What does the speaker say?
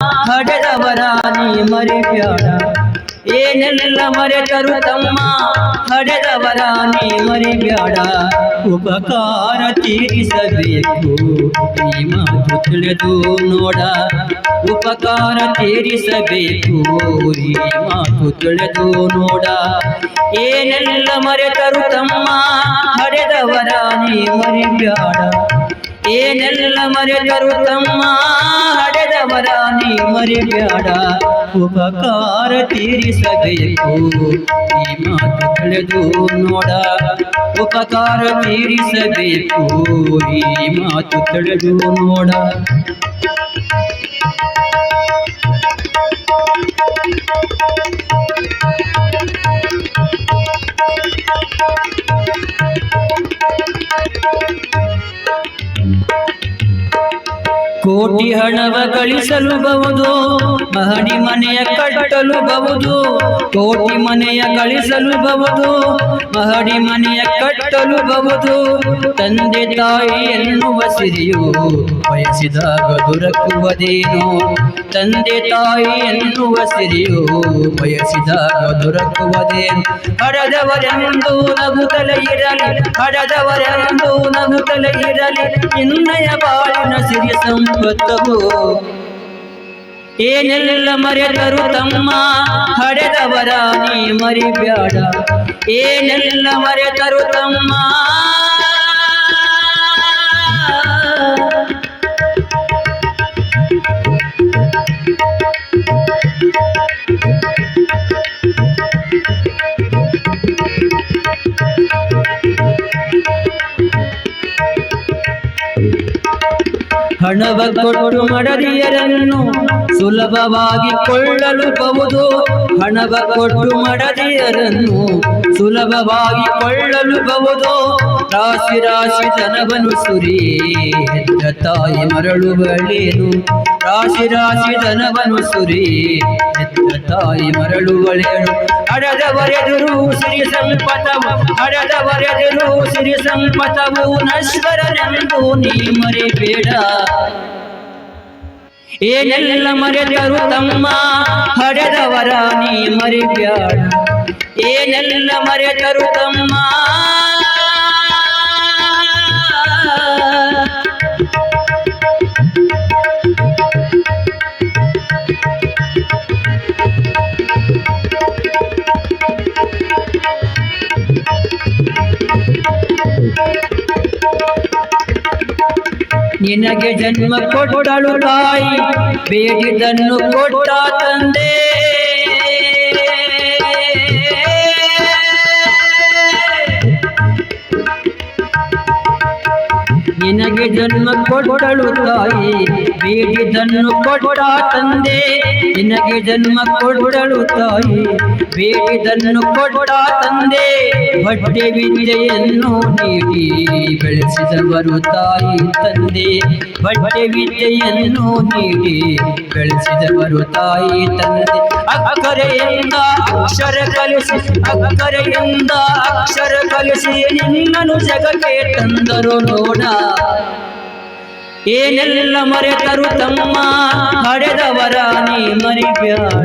ಹಡೆದವರ ನೀ ಮರಿಬ್ಯಾಡ ಏನೆಲ್ಲ ಮರೆತರು ತಮ್ಮ? ಹಡೆದವರ ನೀ ಮರಿಬ್ಯಾಡ ಉಪಕಾರ ತೀರಿಸಬೇಕು. ಈ ಮಾತು ತಿಳಿದು ನೋಡ. ಉಪಕಾರ ತೀರಿಸಬೇಕು. ಈ ಮಾತು ತಿಳಿದು ನೋಡ. ಏನೆಲ್ಲ ಮರೆತರು ತಮ್ಮ? ಹಡೆದವರ ನೀ ಮರಿಬ್ಯಾಡ ಏನೆಲ್ಲ ಮರೆತರು ತಮ್ಮ? ನೀ ಮರಿಬೇಡ ಉಪಕಾರ ತೀರಿಸಬೇಕು. ಈ ಮಾತು ತಿಳಿದು ನೋಡ ಉಪಕಾರ ತೀರಿಸಬೇಕು. ಈ ಮಾತು ತಿಳಿದು ನೋಡ. ಕೋಟಿ ಹಣವ ಗಳಿಸಲು ಬಹುದು, ಮಹಡಿ ಮನೆಯ ಕಟ್ಟಲು ಬಹುದು, ಕೋಟಿ ಮನೆಯ ಗಳಿಸಲು ಬಹುದು, ಮಹಡಿ ಮನೆಯ ಕಟ್ಟಲು ಬಹುದು. ತಂದೆ ತಾಯಿ ಎನ್ನುವ ಸಿರಿಯು ಬಯಸಿದಾಗ ದೊರಕುವುದೇನು? ತಂದೆ ತಾಯಿ ಎನ್ನುವ ಸಿರಿಯು ಬಯಸಿದಾಗ ದೊರಕುವುದೇನು? ಹಡದವರೆಂದು ನಗುತ್ತಲೇ ಇರಲಿ ಹಡದವರೆಂದು ನಗುತ್ತಲೇ ಇರಲಿ, ಇನ್ನಯ ಬಾಳಿನ ಸಿರಿ ಸಂಪತ್ತವು ಏನೆಲ್ಲ ಮರೆತರು ತಮ್ಮ ಹಡೆದವರ ನೀ ಮರಿಬ್ಯಾಡ ಏನೆಲ್ಲ ಮರೆತರು ತಮ್ಮ ಹಣವ ಕೊಟ್ಟು ಮಡದಿಯರನ್ನು ಸುಲಭವಾಗಿ ಕೊಳ್ಳಲು ಬಹುದು ಹಣವ ಕೊಟ್ಟು ಮಡದಿಯರನ್ನು ಸುಲಭವಾಗಿ ಕೊಳ್ಳಲು ಬಹುದು ರಾಶಿ ರಾಶಿ ಧನವನು ಸುರಿ ಹೆತ್ತ ತಾಯಿ ಮರಳುಗಳೇನು? ರಾಶಿ ರಾಶಿ ಧನವನು ಸುರಿ ಹೆತ್ತ ತಾಯಿ ಮರಳುಗಳೇನು ಹಡದವರೆದುರು ಸಿರಿ ಸಂಪತವು ಹಡದವರೆದುರು ಸಿರಿ ಸಂಪತವು, ನಶ್ವರನೆಂದು ನೀ ಮರಿಬೇಡ. ಏನೆಲ್ಲ ಮರೆತರು ತಮ್ಮ, ಹಡೆದವರ ನೀ ಮರಿಬ್ಯಾಡ ಏನೆಲ್ಲ ಮರೆತರು ತಮ್ಮ ನಿನಗೆ ಜನ್ಮ ಕೊಟ್ಟಳು ತಾಯಿ ಬೇಡಿದನ್ನು ಕೊಟ್ಟ ತಂದೆ. ನಿನಗೆ ಜನ್ಮ ಕೊಟ್ಟಳು ತಾಯಿ ಬೇಡಿದನ್ನು ಕೊಟ್ಟ ತಂದೆ. ನಿನಗೆ ಜನ್ಮ ಕೊಟ್ಟಳು ತಾಯಿ ಬೇಡಿದನ್ನು ಕೊಟ್ಟ ತಂದೆ. ಬಟ್ಟೆ ವಿದ್ಯೆಯನ್ನು ನೀಡಿ ಬೆಳೆಸಿದವರು ತಾಯಿ ತಂದೆ. ಬಟ್ಟೆ ವಿದ್ಯೆಯನ್ನು ನೀಡಿ ಬೆಳೆಸಿದವರು ತಾಯಿ ತಂದೆ. ಅಕ್ಕರೆಯಿಂದ ಅಕ್ಷರ ಕಲಿಸಿ, ಅಕ್ಕರೆಯಿಂದ ಅಕ್ಷರ ಕಲಿಸಿ ನಿನ್ನನು ಜಗಕ್ಕೆ ತಂದರು ನೋಡ. ಏನೆಲ್ಲ ಮರೆತರು ತಮ್ಮ ಹಡೆದವರ ನೀ ಮರಿಬ್ಯಾಡ